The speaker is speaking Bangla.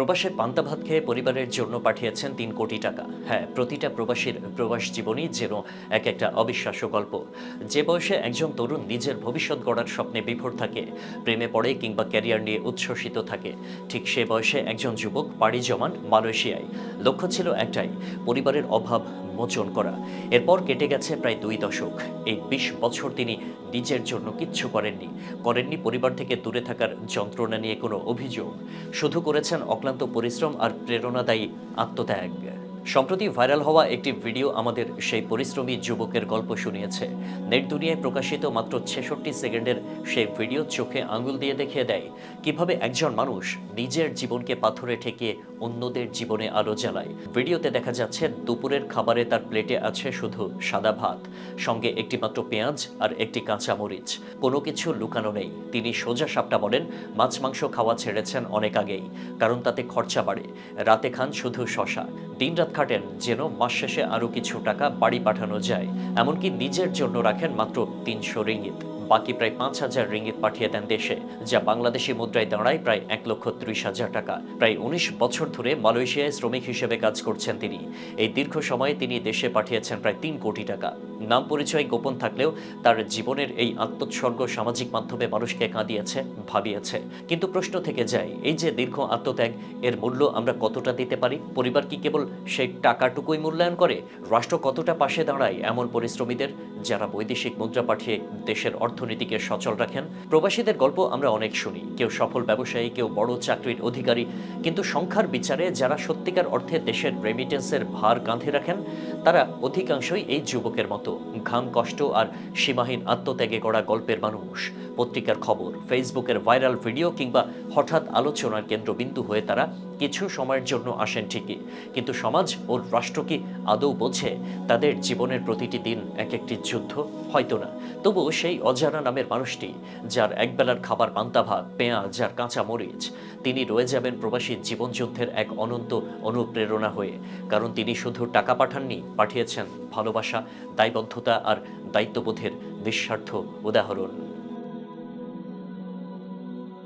প্রবাসে পান্তা ভাত খেয়ে পরিবারের জন্য পাঠিয়েছেন তিন কোটি টাকা। হ্যাঁ প্রতিটা প্রবাসীর প্রবাস জীবনই যেন এক একটা অবিশ্বাস্য গল্প। যে বয়সে একজন তরুণ নিজের ভবিষ্যৎ গড়ার স্বপ্নে বিভোর থাকে, প্রেমে পড়ে কিংবা ক্যারিয়ার নিয়ে উচ্ছ্বসিত থাকে, ঠিক সে বয়সে একজন যুবক পাড়ি জমান মালয়েশিয়ায়। লক্ষ্য ছিল একটাই, পরিবারের অভাব মোচন করা। এরপর কেটে গেছে প্রায় দুই দশক। এই বিশ বছর তিনি নিজের জন্য কিচ্ছু করেননি। করেননি পরিবার থেকে দূরে থাকার যন্ত্রণা নিয়ে কোনো অভিযোগ। শুধু করেছেন অক্লান্ত পরিশ্রম আর প্রেরণাদায়ী আত্মত্যাগ। সম্প্রতি ভাইরাল হওয়া একটি ভিডিও আমাদের সেই পরিশ্রমী যুবকের গল্প শুনিয়েছে। নেট দুনিয়ায় প্রকাশিত মাত্র ছেষট্টি সেকেন্ডের সেই ভিডিও চোখে আঙুল দিয়ে দেখিয়ে দেয় কীভাবে একজন মানুষ নিজের জীবনকে পাথরে ঠেকিয়ে অন্যদের জীবনে আলো জ্বালায়। ভিডিওতে দেখা যাচ্ছে, দুপুরের খাবারে তার প্লেটে আছে শুধু সাদা ভাত, সঙ্গে একটি মাত্র পেঁয়াজ আর একটি কাঁচা মরিচ। কোনো কিছু লুকানো নেই। তিনি সোজা সাপটা বলেন, মাছ, মাংস খাওয়া ছেড়েছেন অনেক আগেই, কারণ তাতে খরচা বাড়ে। রাতে খান শুধু শশা। দিনরাত খাটেন যেন মাস শেষে আরও কিছু টাকা বাড়ি পাঠানো যায়। এমনকি নিজের জন্য রাখেন মাত্র তিনশো রিঙ্গিত। বাকি প্রায় পাঁচ হাজার রিঙ্গিত পাঠিয়ে দেন দেশে, যা বাংলাদেশি মুদ্রায় দাঁড়ায় প্রায় এক লক্ষ ত্রিশ হাজার টাকা। প্রায় উনিশ বছর ধরে মালয়েশিয়ায় শ্রমিক হিসেবে কাজ করছেন তিনি। এই দীর্ঘ সময়ে তিনি দেশে পাঠিয়েছেন প্রায় তিন কোটি টাকা। নাম পরিচয় গোপন থাকলেও তার জীবনের এই আত্মোৎসর্গ সামাজিক মাধ্যমে মানুষকে কাঁদিয়েছে, ভাবিয়েছে। কিন্তু প্রশ্ন থেকে যায়, এই যে দীর্ঘ আত্মত্যাগ, এর মূল্য আমরা কতটা দিতে পারি? পরিবার কি কেবল সেই টাকাটুকুই মূল্যায়ন করে? রাষ্ট্র কতটা পাশে দাঁড়ায় এমন পরিশ্রমীদের, যারা বৈদেশিক মুদ্রা পাঠিয়ে দেশের অর্থনীতিকে সচল রাখেন? প্রবাসীদের গল্প আমরা অনেক শুনি, কেউ সফল ব্যবসায়ী, কেউ বড় চাকরির অধিকারী। কিন্তু সংখ্যার বিচারে যারা সত্যিকার অর্থে দেশের রেমিটেন্সের ভার কাঁধে রাখেন, তারা অধিকাংশই এই যুবকের মতো। ঘাম, কষ্ট আর সীমাহীন আত্মত্যাগে গড়া গল্পের মানুষ। পত্রিকার খবর, ফেসবুকের ভাইরাল ভিডিও কিংবা হঠাৎ আলোচনার কেন্দ্রবিন্দু হয়ে তারা কিছু সময়ের জন্য আসেন ঠিকই। কিন্তু সমাজ ও রাষ্ট্র কি আদৌ বোঝে তাদের জীবনের প্রতিটি দিন এক একটি যুদ্ধ? হয়তো না। তবু সেই অজানা নামের মানুষটি, যার একবেলার খাবার পান্তা ভাত, পেঁয়াজ আর কাঁচা মরিচ, তিনি রয়ে যাবেন প্রবাসী জীবনযুদ্ধের এক অনন্ত অনুপ্রেরণা হয়ে। কারণ তিনি শুধু টাকা পাঠাননি, পাঠিয়েছেন ভালোবাসা দায়বদ্ধতা আর দায়িত্ববোধের নিঃস্বার্থ উদাহরণ।